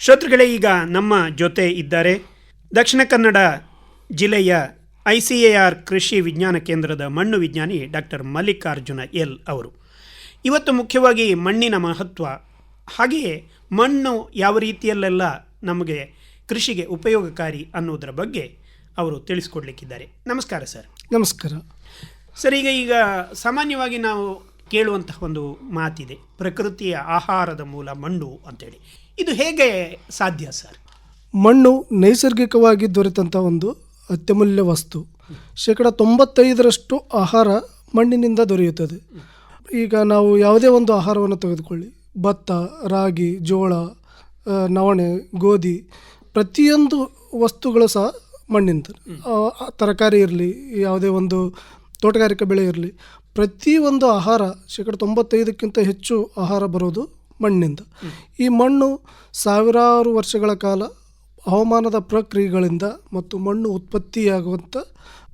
ಶ್ರೋತೃಗಳೇ ಈಗ ನಮ್ಮ ಜೊತೆ ಇದ್ದಾರೆ. ದಕ್ಷಿಣ ಕನ್ನಡ ಜಿಲ್ಲೆಯ ಐ ಸಿ ಎ ಆರ್ ಕೃಷಿ ವಿಜ್ಞಾನ ಕೇಂದ್ರದ ಮಣ್ಣು ವಿಜ್ಞಾನಿ ಡಾಕ್ಟರ್ ಮಲ್ಲಿಕಾರ್ಜುನ ಎಲ್ ಅವರು. ಇವತ್ತು ಮುಖ್ಯವಾಗಿ ಮಣ್ಣಿನ ಮಹತ್ವ ಹಾಗೆಯೇ ಮಣ್ಣು ಯಾವ ರೀತಿಯಲ್ಲೆಲ್ಲ ನಮಗೆ ಕೃಷಿಗೆ ಉಪಯೋಗಕಾರಿ ಅನ್ನೋದರ ಬಗ್ಗೆ ಅವರು ತಿಳಿಸ್ಕೊಡ್ಲಿಕ್ಕಿದ್ದಾರೆ. ನಮಸ್ಕಾರ ಸರ್. ನಮಸ್ಕಾರ. ಸರ್ ಈಗ ಈಗ ಸಾಮಾನ್ಯವಾಗಿ ನಾವು ಕೇಳುವಂತಹ ಒಂದು ಮಾತಿದೆ. ಪ್ರಕೃತಿಯ ಆಹಾರದ ಮೂಲ ಮಣ್ಣು ಅಂತೇಳಿ. ಇದು ಹೇಗೆ ಸಾಧ್ಯ ಸರ್? ಮಣ್ಣು ನೈಸರ್ಗಿಕವಾಗಿ ದೊರೆತಂಥ ಒಂದು ಅತ್ಯಮೂಲ್ಯ ವಸ್ತು. ಶೇಕಡ ತೊಂಬತ್ತೈದರಷ್ಟು ಆಹಾರ ಮಣ್ಣಿನಿಂದ ದೊರೆಯುತ್ತದೆ. ಈಗ ನಾವು ಯಾವುದೇ ಒಂದು ಆಹಾರವನ್ನು ತೆಗೆದುಕೊಳ್ಳಿ. ಭತ್ತ, ರಾಗಿ, ಜೋಳ ನವಣೆ, ಗೋಧಿ, ಪ್ರತಿಯೊಂದು ವಸ್ತುಗಳು ಸಹ ಮಣ್ಣಿಂದ. ತರಕಾರಿ ಇರಲಿ, ಯಾವುದೇ ಒಂದು ತೋಟಗಾರಿಕೆ ಬೆಳೆ ಇರಲಿ ಪ್ರತಿಯೊಂದು ಆಹಾರ, ಶೇಕಡ ತೊಂಬತ್ತೈದಕ್ಕಿಂತ ಹೆಚ್ಚು ಆಹಾರ ಬರೋದು ಮಣ್ಣಿಂದ. ಈ ಮಣ್ಣು ಸಾವಿರಾರು ವರ್ಷಗಳ ಕಾಲ ಹವಾಮಾನದ ಪ್ರಕ್ರಿಯೆಗಳಿಂದ ಮತ್ತು ಮಣ್ಣು ಉತ್ಪತ್ತಿಯಾಗುವಂಥ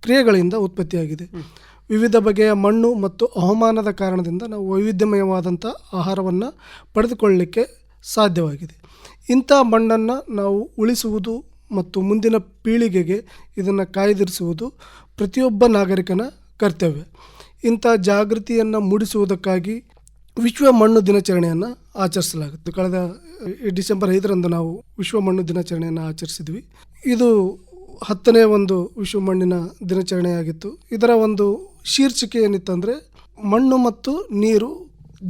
ಕ್ರಿಯೆಗಳಿಂದ ಉತ್ಪತ್ತಿಯಾಗಿದೆ. ವಿವಿಧ ಬಗೆಯ ಮಣ್ಣು ಮತ್ತು ಹವಾಮಾನದ ಕಾರಣದಿಂದ ನಾವು ವೈವಿಧ್ಯಮಯವಾದಂಥ ಆಹಾರವನ್ನು ಪಡೆದುಕೊಳ್ಳಲಿಕ್ಕೆ ಸಾಧ್ಯವಾಗಿದೆ. ಇಂಥ ಮಣ್ಣನ್ನು ನಾವು ಉಳಿಸುವುದು ಮತ್ತು ಮುಂದಿನ ಪೀಳಿಗೆಗೆ ಇದನ್ನು ಕಾಯ್ದಿರಿಸುವುದು ಪ್ರತಿಯೊಬ್ಬ ನಾಗರಿಕನ ಕರ್ತವ್ಯ. ಇಂಥ ಜಾಗೃತಿಯನ್ನು ಮೂಡಿಸುವುದಕ್ಕಾಗಿ ವಿಶ್ವ ಮಣ್ಣು ದಿನಾಚರಣೆಯನ್ನು ಆಚರಿಸಲಾಗುತ್ತೆ. ಕಳೆದ ಡಿಸೆಂಬರ್ ಐದರಂದು ನಾವು ವಿಶ್ವ ಮಣ್ಣು ದಿನಾಚರಣೆಯನ್ನು ಆಚರಿಸಿದ್ವಿ. ಇದು ಹತ್ತನೇ ಒಂದು ವಿಶ್ವ ಮಣ್ಣಿನ ದಿನಾಚರಣೆಯಾಗಿತ್ತು. ಇದರ ಒಂದು ಶೀರ್ಷಿಕೆ ಏನಿತ್ತಂದರೆ, ಮಣ್ಣು ಮತ್ತು ನೀರು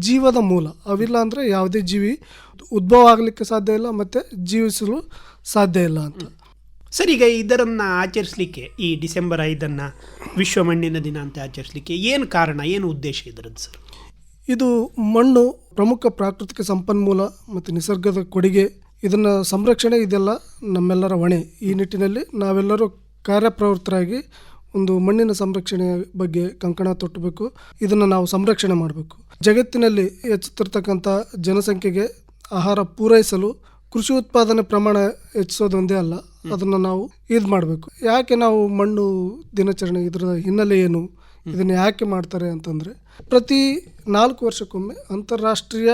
ಜೀವದ ಮೂಲ. ಅವಿಲ್ಲ ಅಂದರೆ ಯಾವುದೇ ಜೀವಿ ಉದ್ಭವ ಆಗಲಿಕ್ಕೆ ಸಾಧ್ಯ ಇಲ್ಲ, ಮತ್ತು ಜೀವಿಸಲು ಸಾಧ್ಯ ಇಲ್ಲ ಅಂತ. ಸರ್, ಈಗ ಇದರನ್ನು ಆಚರಿಸಲಿಕ್ಕೆ ಈ ಡಿಸೆಂಬರ್ ಐದನ್ನು ವಿಶ್ವ ಮಣ್ಣಿನ ದಿನ ಅಂತ ಆಚರಿಸಲಿಕ್ಕೆ ಏನು ಕಾರಣ, ಏನು ಉದ್ದೇಶ ಇದರದ್ದು ಸರ್? ಇದು ಮಣ್ಣು ಪ್ರಮುಖ ಪ್ರಾಕೃತಿಕ ಸಂಪನ್ಮೂಲ ಮತ್ತು ನಿಸರ್ಗದ ಕೊಡುಗೆ. ಇದನ್ನು ಸಂರಕ್ಷಣೆ ಇದೆಲ್ಲ ನಮ್ಮೆಲ್ಲರ ಹೊಣೆ. ಈ ನಿಟ್ಟಿನಲ್ಲಿ ನಾವೆಲ್ಲರೂ ಕಾರ್ಯಪ್ರವೃತ್ತರಾಗಿ ಒಂದು ಮಣ್ಣಿನ ಸಂರಕ್ಷಣೆಯ ಬಗ್ಗೆ ಕಂಕಣ ತೊಟ್ಟಬೇಕು. ಇದನ್ನು ನಾವು ಸಂರಕ್ಷಣೆ ಮಾಡಬೇಕು. ಜಗತ್ತಿನಲ್ಲಿ ಹೆಚ್ಚುತ್ತಿರ್ತಕ್ಕಂಥ ಜನಸಂಖ್ಯೆಗೆ ಆಹಾರ ಪೂರೈಸಲು ಕೃಷಿ ಉತ್ಪಾದನೆ ಪ್ರಮಾಣ ಹೆಚ್ಚಿಸೋದೊಂದೇ ಅಲ್ಲ. ಅದನ್ನು ನಾವು ಇದು ಮಾಡಬೇಕು. ಯಾಕೆ ನಾವು ಮಣ್ಣು ದಿನಾಚರಣೆ ಇದರ ಹಿನ್ನೆಲೆ ಏನು? ಇದನ್ನು ಯಾಕೆ ಮಾಡ್ತಾರೆ ಅಂತಂದರೆ, ಪ್ರತಿ ನಾಲ್ಕು ವರ್ಷಕ್ಕೊಮ್ಮೆ ಅಂತಾರಾಷ್ಟ್ರೀಯ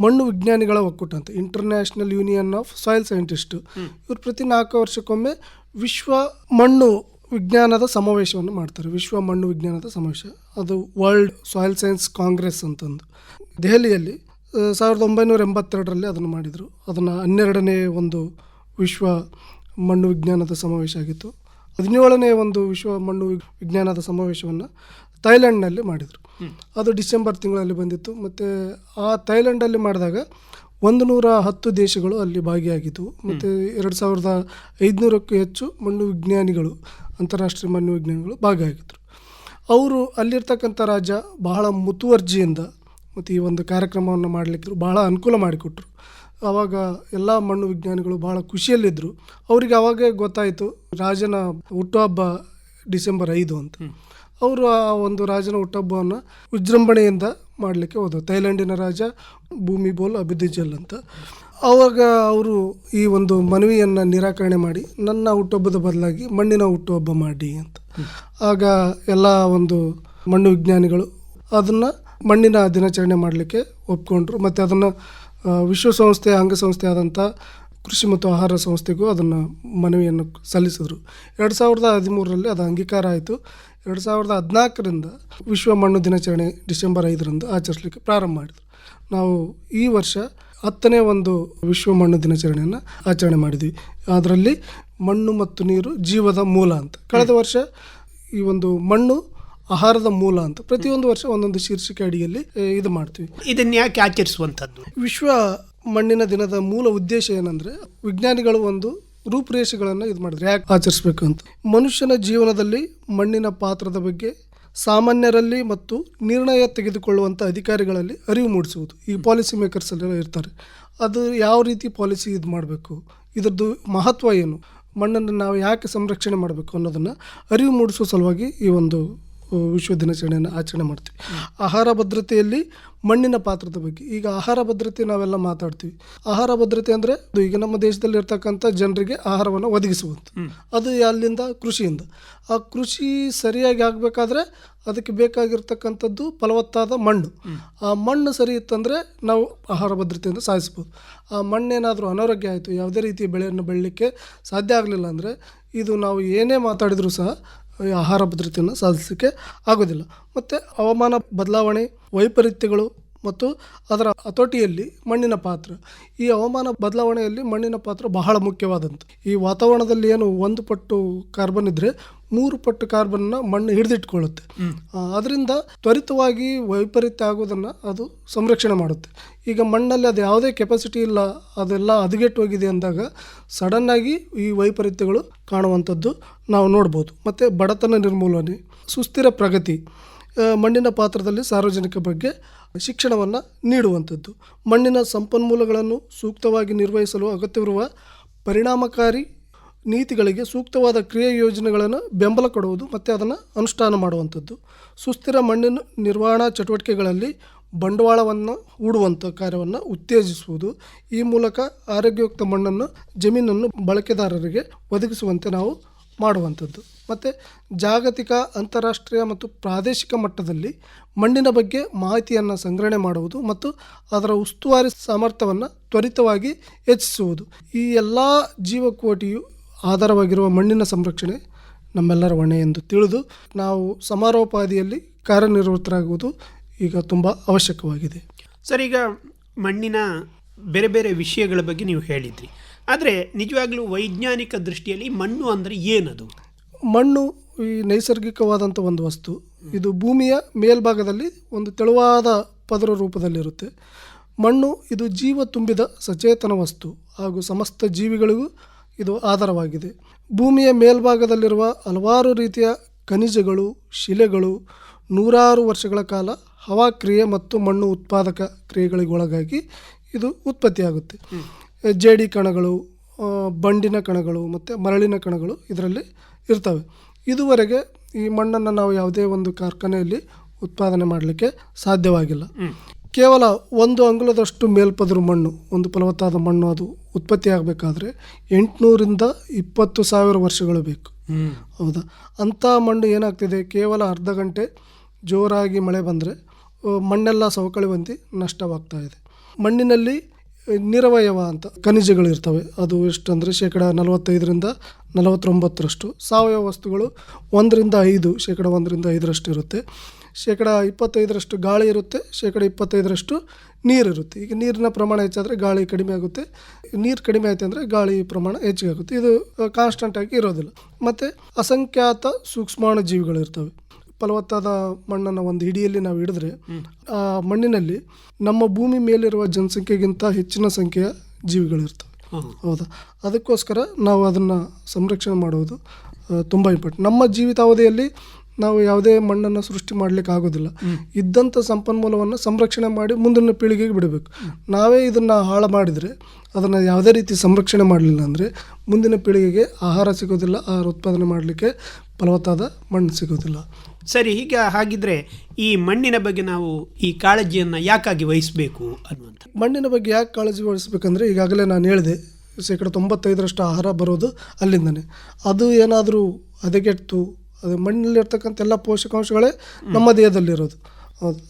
ಮಣ್ಣು ವಿಜ್ಞಾನಿಗಳ ಒಕ್ಕೂಟ ಅಂತ international union of soil scientist ಇವರು ಪ್ರತಿ ನಾಲ್ಕು ವರ್ಷಕ್ಕೊಮ್ಮೆ ವಿಶ್ವ ಮಣ್ಣು ವಿಜ್ಞಾನದ ಸಮಾವೇಶವನ್ನು ಮಾಡ್ತಾರೆ. ವಿಶ್ವ ಮಣ್ಣು ವಿಜ್ಞಾನದ ಸಮಾವೇಶ. ಅದು ವರ್ಲ್ಡ್ ಸಾಯಿಲ್ ಸೈನ್ಸ್ ಕಾಂಗ್ರೆಸ್ ಅಂತಂದು. ದೆಹಲಿಯಲ್ಲಿ ಸಾವಿರದ ಒಂಬೈನೂರ ಎಂಬತ್ತೆರಡರಲ್ಲಿ ಅದನ್ನು ಮಾಡಿದರು. ಅದನ್ನು ಹನ್ನೆರಡನೇ ಒಂದು ವಿಶ್ವ ಮಣ್ಣು ವಿಜ್ಞಾನದ ಸಮಾವೇಶ ಆಗಿತ್ತು. ಹದಿನೇಳನೇ ಒಂದು ವಿಶ್ವ ಮಣ್ಣು ವಿಜ್ಞಾನದ ಸಮಾವೇಶವನ್ನು ಥೈಲ್ಯಾಂಡ್ನಲ್ಲಿ ಮಾಡಿದರು. ಅದು ಡಿಸೆಂಬರ್ ತಿಂಗಳಲ್ಲಿ ಬಂದಿತ್ತು. ಮತ್ತು ಆ ಥೈಲ್ಯಾಂಡಲ್ಲಿ ಮಾಡಿದಾಗ ಒಂದು ನೂರ ಹತ್ತು ದೇಶಗಳು ಅಲ್ಲಿ ಭಾಗಿಯಾಗಿದ್ದವು ಮತ್ತು ಎರಡು ಸಾವಿರದ ಐದುನೂರಕ್ಕೂ ಹೆಚ್ಚು ಮಣ್ಣು ವಿಜ್ಞಾನಿಗಳು ಅಂತಾರಾಷ್ಟ್ರೀಯ ಮಣ್ಣು ವಿಜ್ಞಾನಿಗಳು ಭಾಗಿಯಾಗಿದ್ದರು ಅವರು ಅಲ್ಲಿರ್ತಕ್ಕಂಥ ರಾಜ್ಯ ಬಹಳ ಮುತುವರ್ಜಿಯಿಂದ ಮತ್ತು ಈ ಒಂದು ಕಾರ್ಯಕ್ರಮವನ್ನು ಮಾಡಲಿಕ್ಕೆ ಬಹಳ ಅನುಕೂಲ ಮಾಡಿಕೊಟ್ರು. ಆವಾಗ ಎಲ್ಲ ಮಣ್ಣು ವಿಜ್ಞಾನಿಗಳು ಬಹಳ ಖುಷಿಯಲ್ಲಿದ್ದರು ಅವರಿಗೆ ಆವಾಗ ಗೊತ್ತಾಯಿತು ರಾಜನ ಹುಟ್ಟುಹಬ್ಬ ಡಿಸೆಂಬರ್ ಐದು ಅಂತ. ಅವರು ಆ ಒಂದು ರಾಜನ ಹುಟ್ಟುಹಬ್ಬವನ್ನು ವಿಜೃಂಭಣೆಯಿಂದ ಮಾಡಲಿಕ್ಕೆ ಹೋದರು ಥೈಲ್ಯಾಂಡಿನ ರಾಜ ಭೂಮಿ ಬೋಲ್ ಅಬಿದಿಜಲ್ ಅಂತ. ಆವಾಗ ಅವರು ಈ ಒಂದು ಮನವಿಯನ್ನು ನಿರಾಕರಣೆ ಮಾಡಿ ನನ್ನ ಹುಟ್ಟುಹಬ್ಬದ ಬದಲಾಗಿ ಮಣ್ಣಿನ ಹುಟ್ಟುಹಬ್ಬ ಮಾಡಿ ಅಂತ. ಆಗ ಎಲ್ಲ ಒಂದು ಮಣ್ಣು ವಿಜ್ಞಾನಿಗಳು ಅದನ್ನು ಮಣ್ಣಿನ ದಿನಾಚರಣೆ ಮಾಡಲಿಕ್ಕೆ ಒಪ್ಕೊಂಡ್ರು. ಮತ್ತು ಅದನ್ನು ವಿಶ್ವಸಂಸ್ಥೆಯ ಅಂಗಸಂಸ್ಥೆ ಆದಂಥ ಕೃಷಿ ಮತ್ತು ಆಹಾರ ಸಂಸ್ಥೆಗೂ ಅದನ್ನು ಮನವಿಯನ್ನು ಸಲ್ಲಿಸಿದರು. ಎರಡು ಸಾವಿರದ ಹದಿಮೂರರಲ್ಲಿ ಅದು ಅಂಗೀಕಾರ ಆಯಿತು. ಎರಡು ಸಾವಿರದ ಹದಿನಾಲ್ಕರಿಂದ ವಿಶ್ವ ಮಣ್ಣು ದಿನಾಚರಣೆ ಡಿಸೆಂಬರ್ ಐದರಂದು ಆಚರಿಸಲಿಕ್ಕೆ ಪ್ರಾರಂಭ ಮಾಡಿದರು. ನಾವು ಈ ವರ್ಷ ಹತ್ತನೇ ಒಂದು ವಿಶ್ವ ಮಣ್ಣು ದಿನಾಚರಣೆಯನ್ನು ಆಚರಣೆ ಮಾಡಿದ್ವಿ. ಅದರಲ್ಲಿ ಮಣ್ಣು ಮತ್ತು ನೀರು ಜೀವದ ಮೂಲ ಅಂತ. ಕಳೆದ ವರ್ಷ ಈ ಒಂದು ಮಣ್ಣು ಆಹಾರದ ಮೂಲ ಅಂತ ಪ್ರತಿಯೊಂದು ವರ್ಷ ಒಂದೊಂದು ಶೀರ್ಷಿಕೆ ಅಡಿಯಲ್ಲಿ ಇದು ಮಾಡ್ತೀವಿ. ಇದನ್ನು ಯಾಕೆ ಆಚರಿಸುವಂಥದ್ದು? ವಿಶ್ವ ಮಣ್ಣಿನ ದಿನದ ಮೂಲ ಉದ್ದೇಶ ಏನಂದ್ರೆ ವಿಜ್ಞಾನಿಗಳು ಒಂದು ರೂಪುರೇಷೆಗಳನ್ನು ಇದು ಮಾಡಿದ್ರೆ. ಯಾಕೆ ಆಚರಿಸ್ಬೇಕು ಅಂತ? ಮನುಷ್ಯನ ಜೀವನದಲ್ಲಿ ಮಣ್ಣಿನ ಪಾತ್ರದ ಬಗ್ಗೆ ಸಾಮಾನ್ಯರಲ್ಲಿ ಮತ್ತು ನಿರ್ಣಯ ತೆಗೆದುಕೊಳ್ಳುವಂಥ ಅಧಿಕಾರಿಗಳಲ್ಲಿ ಅರಿವು ಮೂಡಿಸುವುದು. ಈ ಪಾಲಿಸಿ ಮೇಕರ್ಸ್ ಎಲ್ಲ ಇರ್ತಾರೆ. ಅದು ಯಾವ ರೀತಿ ಪಾಲಿಸಿ ಇದು ಮಾಡಬೇಕು? ಇದರದ್ದು ಮಹತ್ವ ಏನು? ಮಣ್ಣನ್ನು ನಾವು ಯಾಕೆ ಸಂರಕ್ಷಣೆ ಮಾಡಬೇಕು ಅನ್ನೋದನ್ನು ಅರಿವು ಮೂಡಿಸುವ ಸಲುವಾಗಿ ಈ ಒಂದು ವಿಶ್ವ ದಿನಾಚರಣೆಯನ್ನು ಆಚರಣೆ ಮಾಡ್ತೀವಿ. ಆಹಾರ ಭದ್ರತೆಯಲ್ಲಿ ಮಣ್ಣಿನ ಪಾತ್ರದ ಬಗ್ಗೆ. ಈಗ ಆಹಾರ ಭದ್ರತೆ ನಾವೆಲ್ಲ ಮಾತಾಡ್ತೀವಿ. ಆಹಾರ ಭದ್ರತೆ ಅಂದರೆ ಈಗ ನಮ್ಮ ದೇಶದಲ್ಲಿ ಇರ್ತಕ್ಕಂಥ ಜನರಿಗೆ ಆಹಾರವನ್ನು ಒದಗಿಸುವಂಥ ಅದು ಅಲ್ಲಿಂದ ಕೃಷಿಯಿಂದ. ಆ ಕೃಷಿ ಸರಿಯಾಗಿ ಆಗಬೇಕಾದ್ರೆ ಅದಕ್ಕೆ ಬೇಕಾಗಿರ್ತಕ್ಕಂಥದ್ದು ಫಲವತ್ತಾದ ಮಣ್ಣು. ಆ ಮಣ್ಣು ಸರಿ ಇತ್ತಂದರೆ ನಾವು ಆಹಾರ ಭದ್ರತೆಯಿಂದ ಸಾಧಿಸ್ಬೋದು ಆ ಮಣ್ಣೇನಾದರೂ ಅನಾರೋಗ್ಯ ಆಯಿತು ಯಾವುದೇ ರೀತಿಯ ಬೆಳೆಯನ್ನು ಬೆಳಲಿಕ್ಕೆ ಸಾಧ್ಯ ಆಗಲಿಲ್ಲ ಅಂದರೆ ಇದು ನಾವು ಏನೇ ಮಾತಾಡಿದರೂ ಸಹ ಆಹಾರ ಭದ್ರತೆಯನ್ನು ಸಾಧಿಸಲಿಕ್ಕೆ ಆಗೋದಿಲ್ಲ. ಮತ್ತು ಹವಾಮಾನ ಬದಲಾವಣೆ ವೈಪರೀತ್ಯಗಳು ಮತ್ತು ಅದರ ಹತೋಟಿಯಲ್ಲಿ ಮಣ್ಣಿನ ಪಾತ್ರ. ಈ ಹವಾಮಾನ ಬದಲಾವಣೆಯಲ್ಲಿ ಮಣ್ಣಿನ ಪಾತ್ರ ಬಹಳ ಮುಖ್ಯವಾದಂಥ ಈ ವಾತಾವರಣದಲ್ಲಿ ಏನು ಒಂದು ಪಟ್ಟು ಕಾರ್ಬನ್ ಇದ್ದರೆ ಮೂರು ಪಟ್ಟು ಕಾರ್ಬನ್ನ ಮಣ್ಣು ಹಿಡಿದಿಟ್ಕೊಳ್ಳುತ್ತೆ. ಅದರಿಂದ ತ್ವರಿತವಾಗಿ ವೈಪರೀತ್ಯ ಆಗೋದನ್ನು ಅದು ಸಂರಕ್ಷಣೆ ಮಾಡುತ್ತೆ. ಈಗ ಮಣ್ಣಲ್ಲಿ ಅದು ಯಾವುದೇ ಕೆಪಾಸಿಟಿ ಇಲ್ಲ, ಅದೆಲ್ಲ ಹದಗೆಟ್ಟು ಹೋಗಿದೆ ಅಂದಾಗ ಸಡನ್ನಾಗಿ ಈ ವೈಪರೀತ್ಯಗಳು ಕಾಣುವಂಥದ್ದು ನಾವು ನೋಡ್ಬೋದು. ಮತ್ತು ಬಡತನ ನಿರ್ಮೂಲನೆ, ಸುಸ್ಥಿರ ಪ್ರಗತಿ ಮಣ್ಣಿನ ಪಾತ್ರದಲ್ಲಿ ಸಾರ್ವಜನಿಕ ಬಗ್ಗೆ ಶಿಕ್ಷಣವನ್ನು ನೀಡುವಂಥದ್ದು. ಮಣ್ಣಿನ ಸಂಪನ್ಮೂಲಗಳನ್ನು ಸೂಕ್ತವಾಗಿ ನಿರ್ವಹಿಸಲು ಅಗತ್ಯವಿರುವ ಪರಿಣಾಮಕಾರಿ ನೀತಿಗಳಿಗೆ ಸೂಕ್ತವಾದ ಕ್ರಿಯೆ ಯೋಜನೆಗಳನ್ನು ಬೆಂಬಲ ಕೊಡುವುದು ಮತ್ತು ಅದನ್ನು ಅನುಷ್ಠಾನ ಮಾಡುವಂಥದ್ದು. ಸುಸ್ಥಿರ ಮಣ್ಣಿನ ನಿರ್ವಹಣಾ ಚಟುವಟಿಕೆಗಳಲ್ಲಿ ಬಂಡವಾಳವನ್ನು ಹೂಡುವಂಥ ಕಾರ್ಯವನ್ನು ಉತ್ತೇಜಿಸುವುದು. ಈ ಮೂಲಕ ಆರೋಗ್ಯಯುಕ್ತ ಮಣ್ಣನ್ನು, ಜಮೀನನ್ನು ಬಳಕೆದಾರರಿಗೆ ಒದಗಿಸುವಂತೆ ನಾವು ಮಾಡುವಂಥದ್ದು. ಮತ್ತು ಜಾಗತಿಕ, ಅಂತಾರಾಷ್ಟ್ರೀಯ ಮತ್ತು ಪ್ರಾದೇಶಿಕ ಮಟ್ಟದಲ್ಲಿ ಮಣ್ಣಿನ ಬಗ್ಗೆ ಮಾಹಿತಿಯನ್ನು ಸಂಗ್ರಹಣೆ ಮಾಡುವುದು ಮತ್ತು ಅದರ ಉಸ್ತುವಾರಿ ಸಾಮರ್ಥ್ಯವನ್ನು ತ್ವರಿತವಾಗಿ ಹೆಚ್ಚಿಸುವುದು. ಈ ಎಲ್ಲ ಜೀವಕೋಟಿಯು ಆಧಾರವಾಗಿರುವ ಮಣ್ಣಿನ ಸಂರಕ್ಷಣೆ ನಮ್ಮೆಲ್ಲರ ಹೊಣೆ ಎಂದು ತಿಳಿದು ನಾವು ಸಮಾರೋಪಾದಿಯಲ್ಲಿ ಕಾರ್ಯನಿರ್ವೃತ್ತರಾಗುವುದು ಈಗ ತುಂಬ ಅವಶ್ಯಕವಾಗಿದೆ. ಸರ್, ಈಗ ಮಣ್ಣಿನ ಬೇರೆ ಬೇರೆ ವಿಷಯಗಳ ಬಗ್ಗೆ ನೀವು ಹೇಳಿದ್ರಿ. ಆದರೆ ನಿಜವಾಗ್ಲೂ ವೈಜ್ಞಾನಿಕ ದೃಷ್ಟಿಯಲ್ಲಿ ಮಣ್ಣು ಅಂದರೆ ಏನದು? ಮಣ್ಣು ಈ ನೈಸರ್ಗಿಕವಾದಂಥ ಒಂದು ವಸ್ತು. ಇದು ಭೂಮಿಯ ಮೇಲ್ಭಾಗದಲ್ಲಿ ಒಂದು ತೆಳುವಾದ ಪದರ ರೂಪದಲ್ಲಿರುತ್ತೆ. ಮಣ್ಣು ಇದು ಜೀವ ತುಂಬಿದ ಸಚೇತನ ವಸ್ತು ಹಾಗೂ ಸಮಸ್ತ ಜೀವಿಗಳಿಗೂ ಇದು ಆಧಾರವಾಗಿದೆ. ಭೂಮಿಯ ಮೇಲ್ಭಾಗದಲ್ಲಿರುವ ಹಲವಾರು ರೀತಿಯ ಖನಿಜಗಳು ಶಿಲೆಗಳು ನೂರಾರು ವರ್ಷಗಳ ಕಾಲ ಹವಾಕ್ರಿಯೆ ಮತ್ತು ಮಣ್ಣು ಉತ್ಪಾದಕ ಕ್ರಿಯೆಗಳಿಗೊಳಗಾಗಿ ಇದು ಉತ್ಪತ್ತಿಯಾಗುತ್ತೆ. ಜೇಡಿ ಕಣಗಳು ಬಂಡಿನ ಕಣಗಳು ಮತ್ತು ಮರಳಿನ ಕಣಗಳು ಇದರಲ್ಲಿ ಇರ್ತವೆ. ಇದುವರೆಗೆ ಈ ಮಣ್ಣನ್ನು ನಾವು ಯಾವುದೇ ಒಂದು ಕಾರ್ಖಾನೆಯಲ್ಲಿ ಉತ್ಪಾದನೆ ಮಾಡಲಿಕ್ಕೆ ಸಾಧ್ಯವಾಗಿಲ್ಲ. ಕೇವಲ ಒಂದು ಅಂಗುಲದಷ್ಟು ಮೇಲ್ಪದರು ಮಣ್ಣು ಒಂದು ಫಲವತ್ತಾದ ಮಣ್ಣು ಅದು ಉತ್ಪತ್ತಿ ಆಗಬೇಕಾದ್ರೆ ಎಂಟುನೂರಿಂದ ಇಪ್ಪತ್ತು ಸಾವಿರ ವರ್ಷಗಳು ಬೇಕು. ಹೌದಾ? ಅಂಥ ಮಣ್ಣು ಏನಾಗ್ತಿದೆ? ಕೇವಲ ಅರ್ಧ ಗಂಟೆ ಜೋರಾಗಿ ಮಳೆ ಬಂದರೆ ಮಣ್ಣೆಲ್ಲ ಸವಕಳಿ ಹೊಂದಿ ನಷ್ಟವಾಗ್ತಾ ಇದೆ. ಮಣ್ಣಿನಲ್ಲಿ ನಿರವಯವ ಅಂತ ಖನಿಜಗಳು ಇರ್ತವೆ ಅದು ಎಷ್ಟಂದರೆ ಶೇಕಡ ನಲವತ್ತೈದರಿಂದ ನಲವತ್ತೊಂಬತ್ತರಷ್ಟು. ಸಾವಯವ ವಸ್ತುಗಳು ಒಂದರಿಂದ ಐದು, ಶೇಕಡ ಒಂದರಿಂದ ಐದರಷ್ಟು ಇರುತ್ತೆ. ಶೇಕಡ ಇಪ್ಪತ್ತೈದರಷ್ಟು ಗಾಳಿ ಇರುತ್ತೆ, ಶೇಕಡ ಇಪ್ಪತ್ತೈದರಷ್ಟು ನೀರಿರುತ್ತೆ ಈಗ ನೀರಿನ ಪ್ರಮಾಣ ಹೆಚ್ಚಾದರೆ ಗಾಳಿ ಕಡಿಮೆ ಆಗುತ್ತೆ. ನೀರು ಕಡಿಮೆ ಆಯಿತು ಅಂದರೆ ಗಾಳಿ ಪ್ರಮಾಣ ಹೆಚ್ಚಿಗೆ ಆಗುತ್ತೆ. ಇದು ಕಾನ್ಸ್ಟಂಟ್ ಆಗಿ ಇರೋದಿಲ್ಲ. ಮತ್ತು ಅಸಂಖ್ಯಾತ ಸೂಕ್ಷ್ಮಾಣು ಜೀವಿಗಳು ಇರ್ತವೆ ಫಲವತ್ತಾದ ಮಣ್ಣನ್ನು ಒಂದು ಹಿಡಿಯಲ್ಲಿ ನಾವು ಹಿಡಿದ್ರೆ ಆ ಮಣ್ಣಿನಲ್ಲಿ ನಮ್ಮ ಭೂಮಿ ಮೇಲಿರುವ ಜನಸಂಖ್ಯೆಗಿಂತ ಹೆಚ್ಚಿನ ಸಂಖ್ಯೆಯ ಜೀವಿಗಳಿರ್ತವೆ. ಹೌದಾ. ಅದಕ್ಕೋಸ್ಕರ ನಾವು ಅದನ್ನು ಸಂರಕ್ಷಣೆ ಮಾಡುವುದು ತುಂಬ ಇಂಪಾರ್ಟೆಂಟ್. ನಮ್ಮ ಜೀವಿತಾವಧಿಯಲ್ಲಿ ನಾವು ಯಾವುದೇ ಮಣ್ಣನ್ನು ಸೃಷ್ಟಿ ಮಾಡಲಿಕ್ಕೆ ಆಗೋದಿಲ್ಲ. ಇದ್ದಂಥ ಸಂಪನ್ಮೂಲವನ್ನು ಸಂರಕ್ಷಣೆ ಮಾಡಿ ಮುಂದಿನ ಪೀಳಿಗೆಗೆ ಬಿಡಬೇಕು. ನಾವೇ ಇದನ್ನು ಹಾಳು ಮಾಡಿದರೆ ಅದನ್ನು ಯಾವುದೇ ರೀತಿ ಸಂರಕ್ಷಣೆ ಮಾಡಲಿಲ್ಲ ಅಂದರೆ ಮುಂದಿನ ಪೀಳಿಗೆಗೆ ಆಹಾರ ಸಿಗೋದಿಲ್ಲ ಆಹಾರ ಉತ್ಪಾದನೆ ಮಾಡಲಿಕ್ಕೆ ಫಲವತ್ತಾದ ಮಣ್ಣು ಸಿಗೋದಿಲ್ಲ. ಸರಿ ಈಗ ಹಾಗಿದ್ರೆ ಈ ಮಣ್ಣಿನ ಬಗ್ಗೆ ನಾವು ಈ ಕಾಳಜಿಯನ್ನು ಯಾಕಾಗಿ ವಹಿಸಬೇಕು ಅನ್ನುವಂಥ ಮಣ್ಣಿನ ಬಗ್ಗೆ ಯಾಕೆ ಕಾಳಜಿ ವಹಿಸ್ಬೇಕಂದ್ರೆ ಈಗಾಗಲೇ ನಾನು ಹೇಳಿದೆ, ಶೇಕಡ ತೊಂಬತ್ತೈದರಷ್ಟು ಆಹಾರ ಬರೋದು ಅಲ್ಲಿಂದನೇ. ಅದು ಏನಾದರೂ ಹದಗೆಟ್ಟು, ಅದು ಮಣ್ಣಲ್ಲಿರ್ತಕ್ಕಂಥ ಎಲ್ಲ ಪೋಷಕಾಂಶಗಳೇ ನಮ್ಮ ದೇಹದಲ್ಲಿರೋದು. ಹೌದು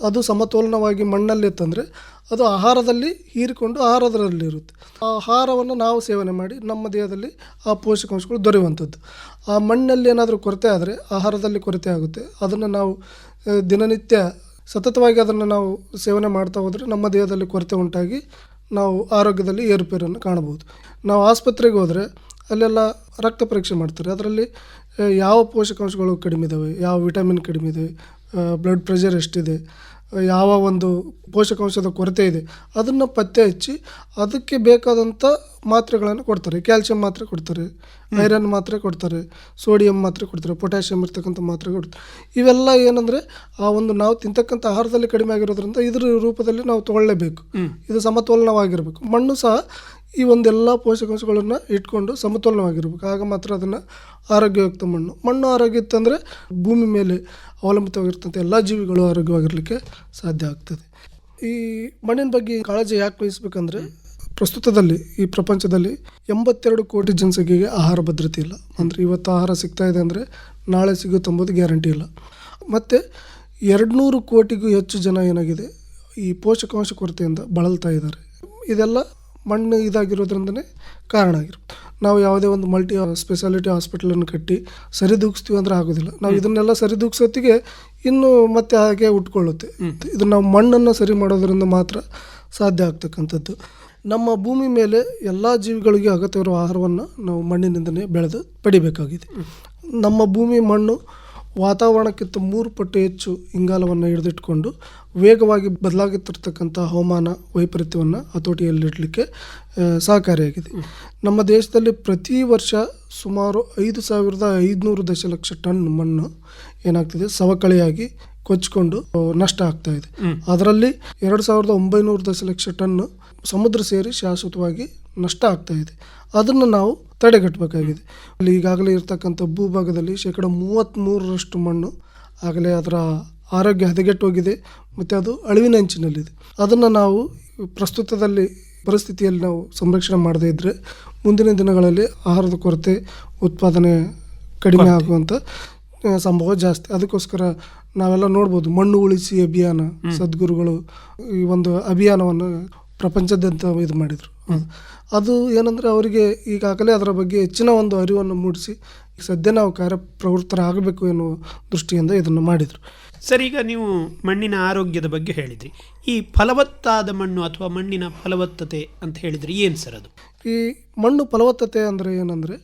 ಅದು ಸಮತೋಲನವಾಗಿ ಮಣ್ಣಲ್ಲಿ ತಂದರೆ ಅದು ಆಹಾರದಲ್ಲಿ ಹೀರಿಕೊಂಡು ಆಹಾರದಲ್ಲಿರುತ್ತೆ. ಆ ಆಹಾರವನ್ನು ನಾವು ಸೇವನೆ ಮಾಡಿ ನಮ್ಮ ದೇಹದಲ್ಲಿ ಆ ಪೋಷಕಾಂಶಗಳು ದೊರೆಯುವಂಥದ್ದು. ಆ ಮಣ್ಣಲ್ಲಿ ಏನಾದರೂ ಕೊರತೆ ಆದರೆ ಆಹಾರದಲ್ಲಿ ಕೊರತೆ ಆಗುತ್ತೆ. ಅದನ್ನು ನಾವು ದಿನನಿತ್ಯ ಸತತವಾಗಿ ಅದನ್ನು ನಾವು ಸೇವನೆ ಮಾಡ್ತಾ ಹೋದರೆ ನಮ್ಮ ದೇಹದಲ್ಲಿ ಕೊರತೆ ಉಂಟಾಗಿ ನಾವು ಆರೋಗ್ಯದಲ್ಲಿ ಏರುಪೇರನ್ನು ಕಾಣಬಹುದು. ನಾವು ಆಸ್ಪತ್ರೆಗೆ ಹೋದರೆ ಅಲ್ಲೆಲ್ಲ ರಕ್ತ ಪರೀಕ್ಷೆ ಮಾಡ್ತಾರೆ. ಅದರಲ್ಲಿ ಯಾವ ಪೋಷಕಾಂಶಗಳು ಕಡಿಮೆ ಇದ್ದಾವೆ ಯಾವ ವಿಟಮಿನ್ ಕಡಿಮೆ ಇದೆ? ಬ್ಲಡ್ ಪ್ರೆಷರ್ ಎಷ್ಟಿದೆ ಯಾವ ಒಂದು ಪೋಷಕಾಂಶದ ಕೊರತೆ ಇದೆ ಅದನ್ನು ಪತ್ತೆ ಹಚ್ಚಿ ಅದಕ್ಕೆ ಬೇಕಾದಂಥ ಮಾತ್ರೆಗಳನ್ನು ಕೊಡ್ತಾರೆ. ಕ್ಯಾಲ್ಸಿಯಂ ಮಾತ್ರೆ ಕೊಡ್ತಾರೆ ಐರನ್ ಮಾತ್ರೆ ಕೊಡ್ತಾರೆ ಸೋಡಿಯಂ ಮಾತ್ರೆ ಕೊಡ್ತಾರೆ ಪೊಟ್ಯಾಷಿಯಂ ಇರ್ತಕ್ಕಂಥ ಮಾತ್ರೆ ಕೊಡ್ತಾರೆ. ಇವೆಲ್ಲ ಏನಂದರೆ ಆ ಒಂದು ನಾವು ತಿಂತಕ್ಕಂಥ ಆಹಾರದಲ್ಲಿ ಕಡಿಮೆ ಆಗಿರೋದ್ರಿಂದ ಇದ್ರ ರೂಪದಲ್ಲಿ ನಾವು ತಗೊಳ್ಳೇಬೇಕು. ಇದು ಸಮತೋಲನವಾಗಿರಬೇಕು. ಮಣ್ಣು ಸಹ ಈ ಒಂದೆಲ್ಲ ಪೋಷಕಾಂಶಗಳನ್ನು ಇಟ್ಕೊಂಡು ಸಮತೋಲನವಾಗಿರ್ಬೇಕು. ಆಗ ಮಾತ್ರ ಅದನ್ನು ಆರೋಗ್ಯಯುಕ್ತ ಮಣ್ಣು. ಮಣ್ಣು ಆರೋಗ್ಯ ಇತ್ತಂದರೆ ಭೂಮಿ ಮೇಲೆ ಅವಲಂಬಿತವಾಗಿರ್ತಂಥ ಎಲ್ಲ ಜೀವಿಗಳು ಆರೋಗ್ಯವಾಗಿರಲಿಕ್ಕೆ ಸಾಧ್ಯ ಆಗ್ತದೆ. ಈ ಮಣ್ಣಿನ ಬಗ್ಗೆ ಕಾಳಜಿ ಯಾಕೆ ವಹಿಸ್ಬೇಕಂದ್ರೆ ಪ್ರಸ್ತುತದಲ್ಲಿ ಈ ಪ್ರಪಂಚದಲ್ಲಿ ಎಂಬತ್ತೆರಡು ಕೋಟಿ ಜನಸಂಖ್ಯೆಗೆ ಆಹಾರ ಭದ್ರತೆ ಇಲ್ಲ. ಅಂದರೆ ಇವತ್ತು ಆಹಾರ ಸಿಗ್ತಾ ಇದೆ ಅಂದರೆ ನಾಳೆ ಸಿಗುತ್ತಂಬುದು ಗ್ಯಾರಂಟಿ ಇಲ್ಲ. ಮತ್ತು ಎರಡುನೂರು ಕೋಟಿಗೂ ಹೆಚ್ಚು ಜನ ಏನಾಗಿದೆ ಈ ಪೋಷಕಾಂಶ ಕೊರತೆಯಿಂದ ಬಳಲ್ತಾ ಇದ್ದಾರೆ. ಇದೆಲ್ಲ ಮಣ್ಣು ಇದಾಗಿರೋದ್ರಿಂದನೇ ಕಾರಣ ಆಗಿರುತ್ತೆ. ನಾವು ಯಾವುದೇ ಒಂದು ಮಲ್ಟಿ ಸ್ಪೆಷಾಲಿಟಿ ಹಾಸ್ಪಿಟಲನ್ನು ಕಟ್ಟಿ ಸರಿದೂಗಿಸ್ತೀವಿ ಅಂದರೆ ಆಗೋದಿಲ್ಲ. ನಾವು ಇದನ್ನೆಲ್ಲ ಸರಿದೂಗಿಸೋತ್ತಿಗೆ ಇನ್ನೂ ಮತ್ತೆ ಹಾಗೆ ಉಟ್ಕೊಳ್ಳುತ್ತೆ. ಇದು ನಾವು ಮಣ್ಣನ್ನು ಸರಿ ಮಾಡೋದರಿಂದ ಮಾತ್ರ ಸಾಧ್ಯ ಆಗ್ತಕ್ಕಂಥದ್ದು. ನಮ್ಮ ಭೂಮಿ ಮೇಲೆ ಎಲ್ಲ ಜೀವಿಗಳಿಗೆ ಅಗತ್ಯವಿರುವ ಆಹಾರವನ್ನು ನಾವು ಮಣ್ಣಿನಿಂದಲೇ ಬೆಳೆದು ಪಡಿಬೇಕಾಗಿದೆ. ನಮ್ಮ ಭೂಮಿ ಮಣ್ಣು ವಾತಾವರಣಕ್ಕಿಂತ ಮೂರು ಪಟ್ಟು ಹೆಚ್ಚು ಇಂಗಾಲವನ್ನು ಹಿಡಿದಿಟ್ಕೊಂಡು ವೇಗವಾಗಿ ಬದಲಾಗುತ್ತಿರ್ತಕ್ಕಂಥ ಹವಾಮಾನ ವೈಪರೀತ್ಯವನ್ನು ಹತೋಟಿಯಲ್ಲಿಡಲಿಕ್ಕೆ ಸಹಕಾರಿಯಾಗಿದೆ. ನಮ್ಮ ದೇಶದಲ್ಲಿ ಪ್ರತಿ ವರ್ಷ ಸುಮಾರು ಐದು ಸಾವಿರದ ಐದುನೂರು ದಶಲಕ್ಷ ಟನ್ ಮಣ್ಣು ಏನಾಗ್ತಿದೆ? ಸವಕಳಿಯಾಗಿ ಕೊಚ್ಕೊಂಡು ಆ, ನಷ್ಟ ಆಗ್ತಾ ಇದೆ. ಅದರಲ್ಲಿ ಎರಡು ಸಾವಿರದ ಒಂಬೈನೂರು ದಶಲಕ್ಷ ಟನ್ ಸಮುದ್ರ ಸೇರಿ ಶಾಶ್ವತವಾಗಿ ನಷ್ಟ ಆಗ್ತಾ ಇದೆ. ಅದನ್ನು ನಾವು ತಡೆಗಟ್ಟಬೇಕಾಗಿದೆ. ಅಲ್ಲಿ ಈಗಾಗಲೇ ಇರ್ತಕ್ಕಂಥ ಭೂಭಾಗದಲ್ಲಿ ಶೇಕಡ ಮೂವತ್ತ್ಮೂರರಷ್ಟು ಮಣ್ಣು ಆಗಲೇ ಅದರ ಆರೋಗ್ಯ ಹದಗೆಟ್ಟೋಗಿದೆ. ಮತ್ತು ಅದು ಅಳಿವಿನಂಚಿನಲ್ಲಿದೆ ಅದನ್ನು ನಾವು ಪ್ರಸ್ತುತದಲ್ಲಿ ಪರಿಸ್ಥಿತಿಯಲ್ಲಿ ನಾವು ಸಂರಕ್ಷಣೆ ಮಾಡದೇ ಇದ್ದರೆ ಮುಂದಿನ ದಿನಗಳಲ್ಲಿ ಆಹಾರದ ಕೊರತೆ ಉತ್ಪಾದನೆ ಕಡಿಮೆ ಆಗುವಂಥ ಸಂಭವ ಜಾಸ್ತಿ. ಅದಕ್ಕೋಸ್ಕರ ನಾವೆಲ್ಲ ನೋಡ್ಬೋದು ಮಣ್ಣು ಉಳಿಸಿ ಅಭಿಯಾನ ಸದ್ಗುರುಗಳು ಈ ಒಂದು ಅಭಿಯಾನವನ್ನು ಪ್ರಪಂಚದಂತ ಇದು ಮಾಡಿದರು. ಅದು ಏನಂದರೆ ಅವರಿಗೆ ಈಗಾಗಲೇ ಅದರ ಬಗ್ಗೆ ಹೆಚ್ಚಿನ ಒಂದು ಅರಿವನ್ನು ಮೂಡಿಸಿ ಸದ್ಯ ನಾವು ಕಾರ್ಯಪ್ರವೃತ್ತರಾಗಬೇಕು ಎನ್ನುವ ದೃಷ್ಟಿಯಿಂದ ಇದನ್ನು ಮಾಡಿದರು. ಸರ್ ಈಗ ನೀವು ಮಣ್ಣಿನ ಆರೋಗ್ಯದ ಬಗ್ಗೆ ಹೇಳಿದ್ರಿ. ಈ ಫಲವತ್ತಾದ ಮಣ್ಣು ಅಥವಾ ಮಣ್ಣಿನ ಫಲವತ್ತತೆ ಅಂತ ಹೇಳಿದರೆ ಏನು ಸರ್ ಅದು? ಈ ಮಣ್ಣು ಫಲವತ್ತತೆ ಅಂದರೆ ಏನಂದರೆ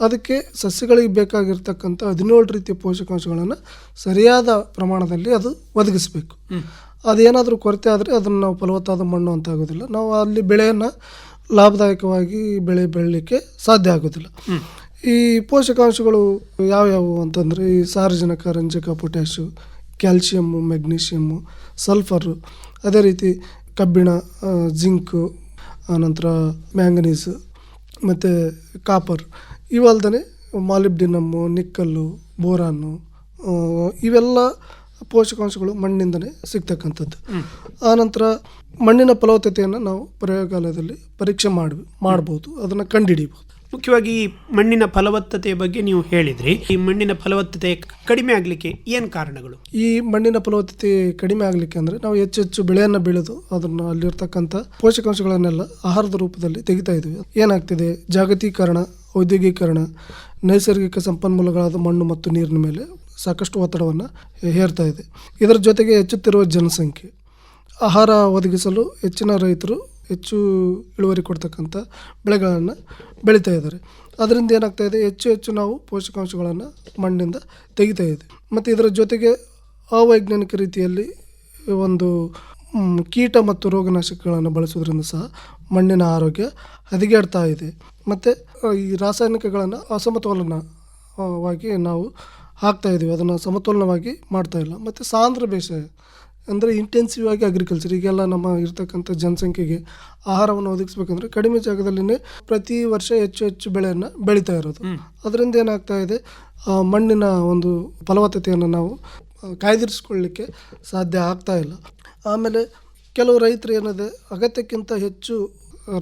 ಅದಕ್ಕೆ ಸಸ್ಯಗಳಿಗೆ ಬೇಕಾಗಿರ್ತಕ್ಕಂಥ ಹದಿನೇಳು ರೀತಿಯ ಪೋಷಕಾಂಶಗಳನ್ನು ಸರಿಯಾದ ಪ್ರಮಾಣದಲ್ಲಿ ಅದು ಒದಗಿಸಬೇಕು. ಅದೇನಾದರೂ ಕೊರತೆ ಆದರೆ ಅದನ್ನು ನಾವು ಫಲವತ್ತಾದ ಮಣ್ಣು ಅಂತ ಆಗೋದಿಲ್ಲ. ನಾವು ಅಲ್ಲಿ ಬೆಳೆಯನ್ನು ಲಾಭದಾಯಕವಾಗಿ ಬೆಳೆ ಬೆಳಲಿಕ್ಕೆ ಸಾಧ್ಯ ಆಗೋದಿಲ್ಲ. ಈ ಪೋಷಕಾಂಶಗಳು ಯಾವ್ಯಾವು ಅಂತಂದರೆ ಈ ಸಾರಜನಕ, ರಂಜಕ, ಪೊಟ್ಯಾಷು ಕ್ಯಾಲ್ಶಿಯಮ್ಮು ಮೆಗ್ನೀಷಿಯಮ್ಮು ಸಲ್ಫರು, ಅದೇ ರೀತಿ ಕಬ್ಬಿಣ ಜಿಂಕು ಆನಂತರ ಮ್ಯಾಂಗನೀಸ್, ಮತ್ತು ಕಾಪರ್ ಇವಲ್ದೇ ಮಾಲಿಬ್ಡಿನಮ್ಮು ನಿಕ್ಕಲ್ಲು, ಬೋರಾನು ಇವೆಲ್ಲ ಪೋಷಕಾಂಶಗಳು ಮಣ್ಣಿಂದನೇ ಸಿಗ್ತಕ್ಕಂಥದ್ದು. ಆನಂತರ ಮಣ್ಣಿನ ಫಲವತ್ತತೆಯನ್ನು ನಾವು ಪ್ರಯೋಗಾಲಯದಲ್ಲಿ ಪರೀಕ್ಷೆ ಮಾಡಿ ಮಾಡ್ಬೋದು ಅದನ್ನು ಕಂಡುಹಿಡಿಯಬಹುದು ಮುಖ್ಯವಾಗಿ ಈ ಮಣ್ಣಿನ ಫಲವತ್ತತೆಯ ಬಗ್ಗೆ ನೀವು ಹೇಳಿದ್ರಿ. ಈ ಮಣ್ಣಿನ ಫಲವತ್ತತೆ ಕಡಿಮೆ ಆಗಲಿಕ್ಕೆ ಏನು ಕಾರಣಗಳು? ಈ ಮಣ್ಣಿನ ಫಲವತ್ತತೆ ಕಡಿಮೆ ಆಗಲಿಕ್ಕೆ ಅಂದರೆ ನಾವು ಹೆಚ್ಚು ಹೆಚ್ಚು ಬೆಳೆಯನ್ನು ಬೆಳೆದು ಅದನ್ನು ಅಲ್ಲಿರ್ತಕ್ಕಂಥ ಪೋಷಕಾಂಶಗಳನ್ನೆಲ್ಲ ಆಹಾರದ ರೂಪದಲ್ಲಿ ತೆಗಿತಾ ಇದ್ದೀವಿ ಏನಾಗ್ತಿದೆ? ಜಾಗತೀಕರಣ ಔದ್ಯೋಗೀಕರಣ ನೈಸರ್ಗಿಕ ಸಂಪನ್ಮೂಲಗಳಾದ ಮಣ್ಣು ಮತ್ತು ನೀರಿನ ಮೇಲೆ ಸಾಕಷ್ಟು ಒತ್ತಡವನ್ನು ಹೇರ್ತಾ ಇದೆ. ಇದರ ಜೊತೆಗೆ ಹೆಚ್ಚುತ್ತಿರುವ ಜನಸಂಖ್ಯೆ. ಆಹಾರ ಒದಗಿಸಲು ಹೆಚ್ಚಿನ ರೈತರು ಹೆಚ್ಚು ಇಳುವರಿ ಕೊಡ್ತಕ್ಕಂಥ ಬೆಳೆಗಳನ್ನು ಬೆಳೀತಾ ಇದ್ದಾರೆ. ಅದರಿಂದ ಏನಾಗ್ತಾ ಇದೆ? ಹೆಚ್ಚು ಹೆಚ್ಚು ನಾವು ಪೋಷಕಾಂಶಗಳನ್ನು ಮಣ್ಣಿಂದ ತೆಗಿತಾ ಇದೆ. ಮತ್ತು ಇದರ ಜೊತೆಗೆ ಅವೈಜ್ಞಾನಿಕ ರೀತಿಯಲ್ಲಿ ಒಂದು ಕೀಟ ಮತ್ತು ರೋಗನಾಶಕಗಳನ್ನು ಬಳಸೋದ್ರಿಂದ ಸಹ ಮಣ್ಣಿನ ಆರೋಗ್ಯ ಹದಗೆಡ್ತಾ ಇದೆ. ಮತ್ತು ಈ ರಾಸಾಯನಿಕಗಳನ್ನು ಅಸಮತೋಲನವಾಗಿ ನಾವು ಹಾಕ್ತಾ ಇದ್ದೀವಿ. ಅದನ್ನು ಸಮತೋಲನವಾಗಿ ಮಾಡ್ತಾ ಇಲ್ಲ. ಮತ್ತು ಸಾಂದ್ರ ಬೇಸಾಯ ಅಂದರೆ ಇಂಟೆನ್ಸಿವ್ ಆಗಿ ಅಗ್ರಿಕಲ್ಚರ್ ಈಗೆಲ್ಲ ನಮ್ಮ ಇರ್ತಕ್ಕಂಥ ಜನಸಂಖ್ಯೆಗೆ ಆಹಾರವನ್ನು ಒದಗಿಸ್ಬೇಕಂದ್ರೆ ಕಡಿಮೆ ಜಾಗದಲ್ಲಿನೇ ಪ್ರತಿ ವರ್ಷ ಹೆಚ್ಚು ಹೆಚ್ಚು ಬೆಳೆಯನ್ನು ಬೆಳೀತಾ ಇರೋದು. ಅದರಿಂದ ಏನಾಗ್ತಾ ಇದೆ ಮಣ್ಣಿನ ಒಂದು ಫಲವತ್ತತೆಯನ್ನು ನಾವು ಕಾಯ್ದಿರಿಸ್ಕೊಳ್ಳಿಕ್ಕೆ ಸಾಧ್ಯ ಆಗ್ತಾ ಇಲ್ಲ. ಆಮೇಲೆ ಕೆಲವು ರೈತರು ಏನಿದೆ ಅಗತ್ಯಕ್ಕಿಂತ ಹೆಚ್ಚು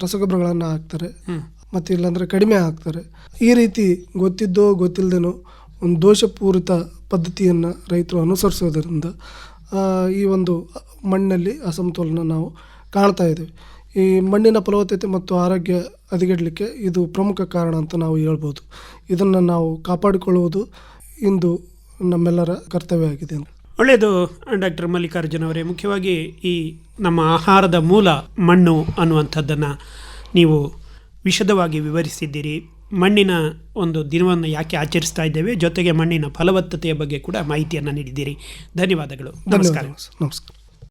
ರಸಗೊಬ್ಬರಗಳನ್ನು ಹಾಕ್ತಾರೆ. ಮತ್ತು ಇಲ್ಲಾಂದರೆ ಕಡಿಮೆ ಹಾಕ್ತಾರೆ. ಈ ರೀತಿ ಗೊತ್ತಿದ್ದೋ ಗೊತ್ತಿಲ್ಲದೇನೋ ಒಂದು ದೋಷಪೂರಿತ ಪದ್ಧತಿಯನ್ನು ರೈತರು ಅನುಸರಿಸೋದರಿಂದ ಈ ಒಂದು ಮಣ್ಣಲ್ಲಿ ಅಸಮತೋಲನ ನಾವು ಕಾಣ್ತಾ ಇದ್ದೇವೆ. ಈ ಮಣ್ಣಿನ ಫಲವತ್ತತೆ ಮತ್ತು ಆರೋಗ್ಯ ಹದಗೆಡಲಿಕ್ಕೆ ಇದು ಪ್ರಮುಖ ಕಾರಣ ಅಂತ ನಾವು ಹೇಳ್ಬೋದು. ಇದನ್ನು ನಾವು ಕಾಪಾಡಿಕೊಳ್ಳುವುದು ಇಂದು ನಮ್ಮೆಲ್ಲರ ಕರ್ತವ್ಯ ಆಗಿದೆ ಒಳ್ಳೆಯದು, ಡಾಕ್ಟರ್ ಮಲ್ಲಿಕಾರ್ಜುನ್ ಅವರೇ. ಮುಖ್ಯವಾಗಿ ಈ ನಮ್ಮ ಆಹಾರದ ಮೂಲ ಮಣ್ಣು ಅನ್ನುವಂಥದ್ದನ್ನು ನೀವು ವಿಶದವಾಗಿ ವಿವರಿಸಿದ್ದೀರಿ. ಮಣ್ಣಿನ ಒಂದು ದಿನವನ್ನು ಯಾಕೆ ಆಚರಿಸ್ತಾ ಇದ್ದೇವೆ? ಜೊತೆಗೆ ಮಣ್ಣಿನ ಫಲವತ್ತತೆಯ ಬಗ್ಗೆ ಕೂಡ ಮಾಹಿತಿಯನ್ನು ನೀಡಿದ್ದೀರಿ. ಧನ್ಯವಾದಗಳು. ನಮಸ್ಕಾರ. ನಮಸ್ಕಾರ.